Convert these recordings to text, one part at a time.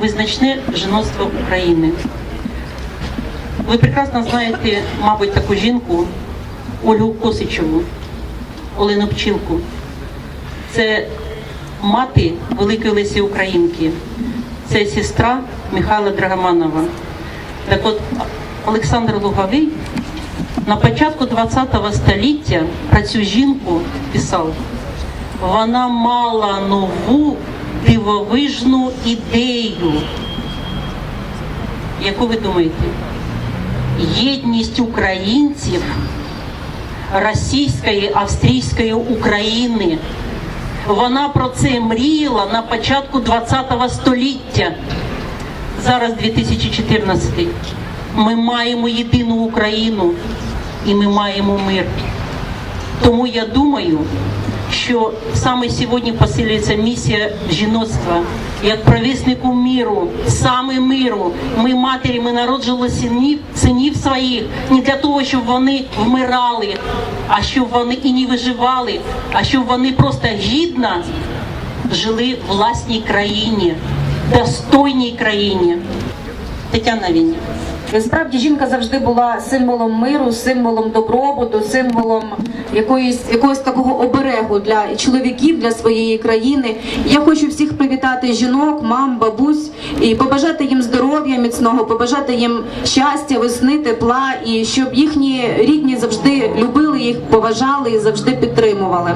визначне жіноцтво України. Ви прекрасно знаєте, мабуть, таку жінку Ольгу Косичеву, Олену Пчілку. Це мати Великої Лесі Українки, це сестра Михайла Драгоманова. Так от Олександр Луговий на початку ХХ століття про цю жінку писав. Вона мала нову дивовижну ідею. Яку ви думаєте? Єдність українців російської, австрійської України. Вона про це мріяла на початку ХХ століття. Зараз 2014. Ми маємо єдину Україну і ми маємо мир. Тому я думаю, що саме сьогодні посилюється місія жіноцтва як провіснику міру, саме миру. Ми матері, ми народжували синів, синів своїх не для того, щоб вони вмирали, а щоб вони і не виживали, а щоб вони просто гідно жили в власній країні, достойній країні. Тетяна Віння. Насправді жінка завжди була символом миру, символом добробуту, символом якоїсь якогось такого оберегу для чоловіків, для своєї країни. Я хочу всіх привітати жінок, мам, бабусь і побажати їм здоров'я міцного, побажати їм щастя, весни, тепла, і щоб їхні рідні завжди любили їх, поважали і завжди підтримували.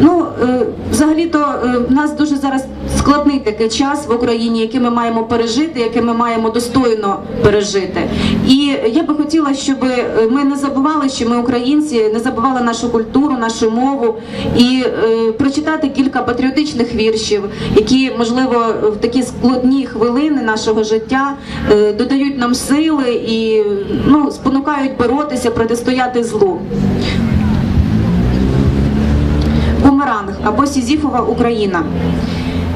Ну, е, взагалі-то е, в нас дуже зараз складний такий час в Україні, який ми маємо пережити, який ми маємо достойно пережити. І я би хотіла, щоб е, ми не забували, що ми українці, не забували нашу культуру, нашу мову, і е, прочитати кілька патріотичних віршів, які можливо в такі складні хвилини нашого життя е, додають нам сили і ну спонукають боротися, протистояти злу. Бумеранг або Сізіфова Україна.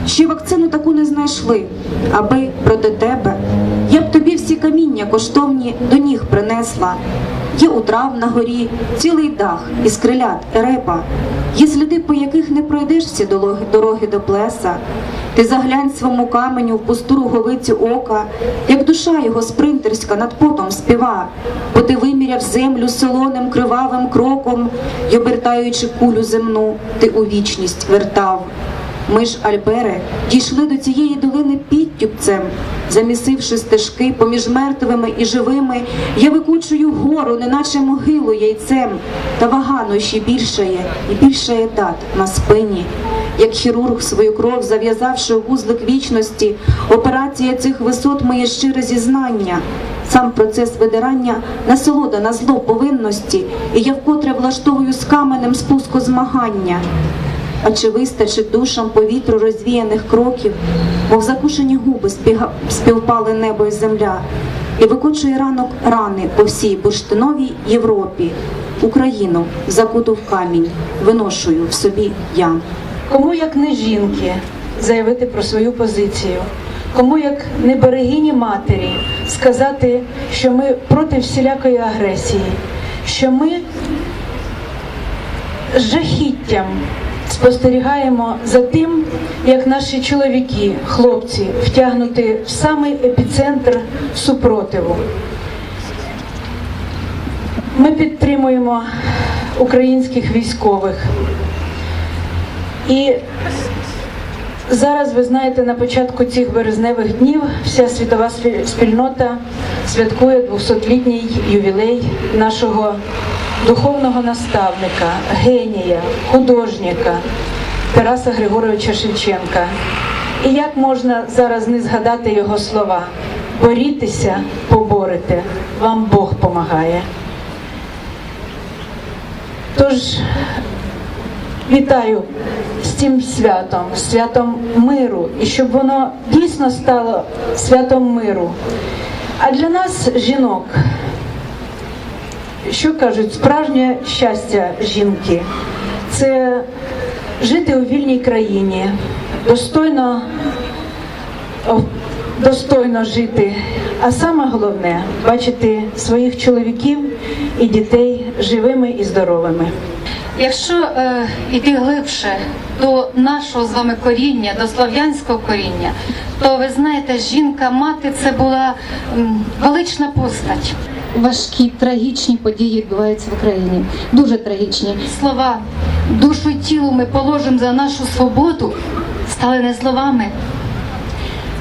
Ще вакцину таку не знайшли, аби проти тебе. Я всі каміння коштовні до ніг принесла. Є у трав на горі цілий дах із крилят ерепа. Є сліди, по яких не пройдеш всі дороги, дороги до плеса. Ти заглянь свому каменю в пусту руговицю ока, як душа його спринтерська над потом співа, бо ти виміряв землю солоним кривавим кроком, й обертаючи кулю земну, ти у вічність вертав. Ми ж, Альбере, дійшли до цієї долини підтюпцем, замісивши стежки поміж мертвими і живими, я викучую гору, неначе могилу яйцем, та вагано ще більшає і більшає дат на спині. Як хірург свою кров, зав'язавши вузлик вічності, операція цих висот моє щире зізнання. Сам процес видирання насолода на зло повинності, і я вкотре влаштовую з каменем спуску змагання. А чи вистачить душам повітру розвіяних кроків, мов закушені губи співпали небо і земля, і викочує ранок рани по всій бурштиновій Європі, Україну закуту в камінь, виношую в собі я. Кому як не жінки заявити про свою позицію? Кому як не берегині матері сказати, що ми проти всілякої агресії, що ми жахіттям спостерігаємо за тим, як наші чоловіки, хлопці втягнуті в самий епіцентр супротиву. Ми підтримуємо українських військових. І зараз, ви знаєте, на початку цих березневих днів вся світова спільнота святкує 200-літній ювілей нашого духовного наставника, генія, художника Тараса Григоровича Шевченка. І як можна зараз не згадати його слова? Борітеся, поборете, вам Бог помагає. Тож Вітаю з цим святом, святом миру, і щоб воно дійсно стало святом миру. А для нас, жінок, що кажуть, справжнє щастя жінки це жити у вільній країні, достойно, достойно жити, а саме головне бачити своїх чоловіків і дітей живими і здоровими. Якщо е, йти глибше до нашого з вами коріння, до слов'янського коріння, то ви знаєте, жінка-мати це була велична постать. Важкі трагічні події відбуваються в Україні. Дуже трагічні. Слова душу й тіло ми положимо за нашу свободу стали не словами,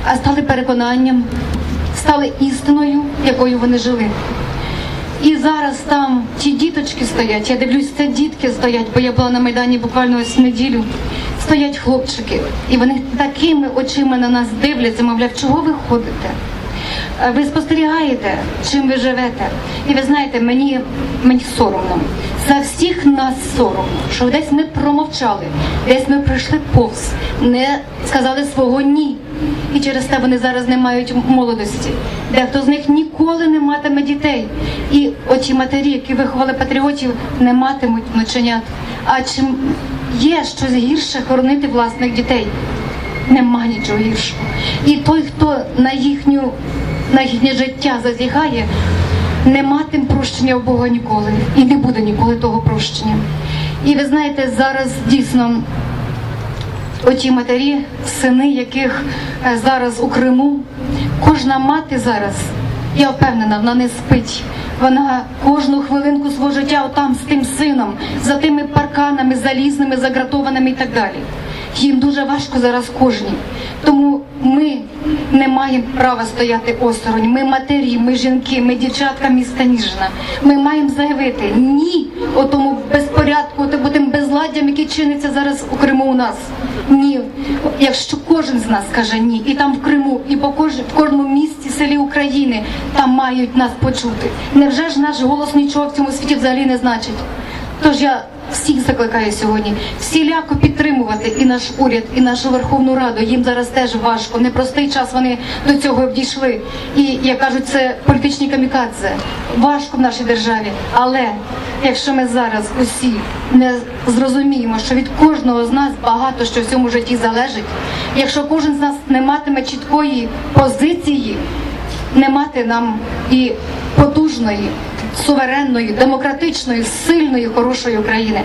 а стали переконанням, стали істиною, якою вони жили. І зараз там ті діточки стоять, я дивлюсь, це дітки стоять, бо я була на Майдані буквально ось неділю. Стоять хлопчики, і вони такими очима на нас дивляться, мовляв, чого ви ходите? Е, Ви спостерігаєте, чим ви живете. І ви знаєте, мені, мені соромно. За всіх нас соромно, що десь ми промовчали, десь ми пройшли повз, не сказали свого ні. І через те вони зараз не мають молодості. Дехто з них ніколи не матиме дітей. І оті матері, які виховали патріотів, не матимуть внученят. А чим є щось гірше хоронити власних дітей? Нема нічого гіршого. І той, хто на їхню на їхнє життя зазіхає, не матиме прощення у Бога ніколи. І не буде ніколи того прощення. І ви знаєте, зараз дійсно оті матері, сини, яких е, зараз у Криму, кожна мати зараз, я впевнена, вона не спить. Вона кожну хвилинку свого життя отам з тим сином, за тими парканами залізними, загратованими і так далі. Їм дуже важко зараз кожній. Тому ми не маємо права стояти осторонь. Ми матері, ми жінки, ми дівчатка міста Ніжина. Ми маємо заявити ні отому безпорядку, тим безладдям, які чиниться зараз у Криму у нас. Ні. Якщо кожен з нас каже ні, і там в Криму, і по кож... в кожному місті, селі України там мають нас почути. Невже ж наш голос нічого в цьому світі взагалі не значить? Тож я всіх закликаю сьогодні всіляко підтримувати і наш уряд, і нашу Верховну Раду. Їм зараз теж важко. Непростий час вони до цього дійшли. І як кажуть, це політичні камікадзе. Важко в нашій державі. Але якщо ми зараз усі не зрозуміємо, що від кожного з нас багато що в цьому житті залежить, якщо кожен з нас не матиме чіткої позиції, не мати нам і потужної, суверенної, демократичної, сильної, хорошої України.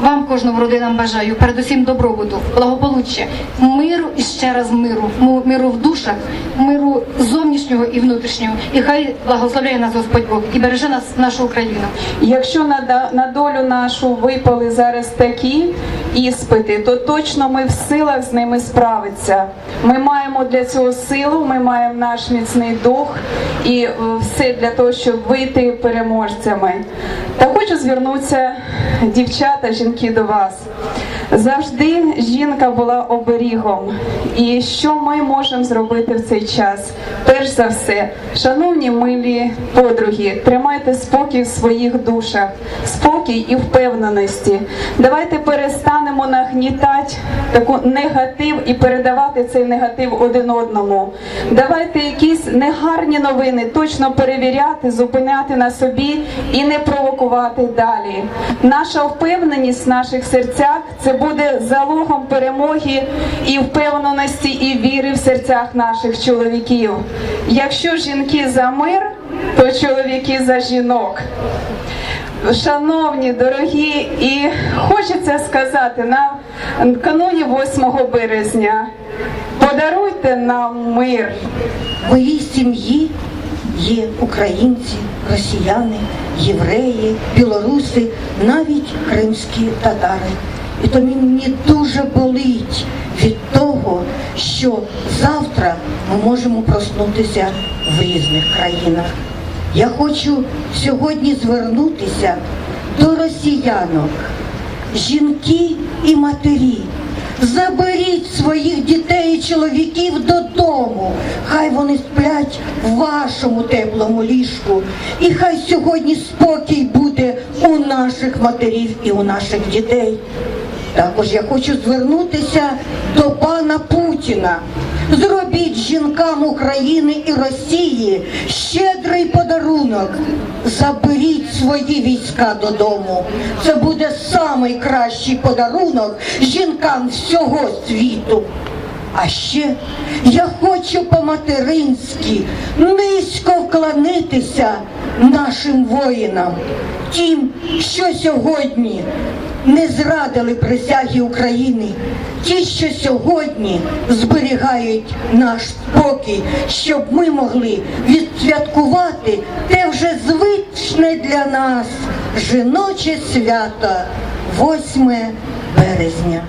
Вам, кожному родинам бажаю, передусім добробуту, благополуччя, миру і ще раз миру, миру в душах, миру зовнішнього і внутрішнього. І хай благословляє нас Господь Бог і береже нас нашу Україну. Якщо на, на долю нашу випали зараз такі іспити, то точно ми в силах з ними справитися. Ми маємо для цього силу, ми маємо наш міцний дух і е, все для того, щоб вийти переможцями. Та хочу звернутися, дівчата, жінки, до вас. Завжди жінка була оберігом. І що ми можемо зробити в цей час? Перш за все, шановні милі подруги, тримайте спокій в своїх душах, спокій і впевненості. Давайте перестанемо нагнітати таку негатив і передавати цей негатив один одному. Давайте якісь негарні новини точно перевіряти, зупиняти на собі і не провокувати далі. Наша впевненість в наших серцях це буде залогом перемоги і впевненості і віри в серцях наших чоловіків. Якщо жінки за мир, то чоловіки за жінок. Шановні, дорогі, і хочеться сказати на кануні 8 березня. Подаруйте нам мир. В моїй сім'ї є українці, росіяни, євреї, білоруси, навіть кримські татари. І то мені дуже болить від того, що завтра ми можемо проснутися в різних країнах. Я хочу сьогодні звернутися до росіянок, жінки і матері. Заберіть своїх дітей і чоловіків додому. Хай вони сплять в вашому теплому ліжку. І хай сьогодні спокій буде у наших матерів і у наших дітей. Також я хочу звернутися до пана Путіна. Зробіть жінкам України і Росії щедрий подарунок. Заберіть свої війська додому. Це буде найкращий подарунок жінкам всього світу. А ще я хочу по-материнськи низько вклонитися нашим воїнам, тим, що сьогодні не зрадили присяги України, ті, що сьогодні зберігають наш спокій, щоб ми могли відсвяткувати те вже звичне для нас жіноче свято 8 березня.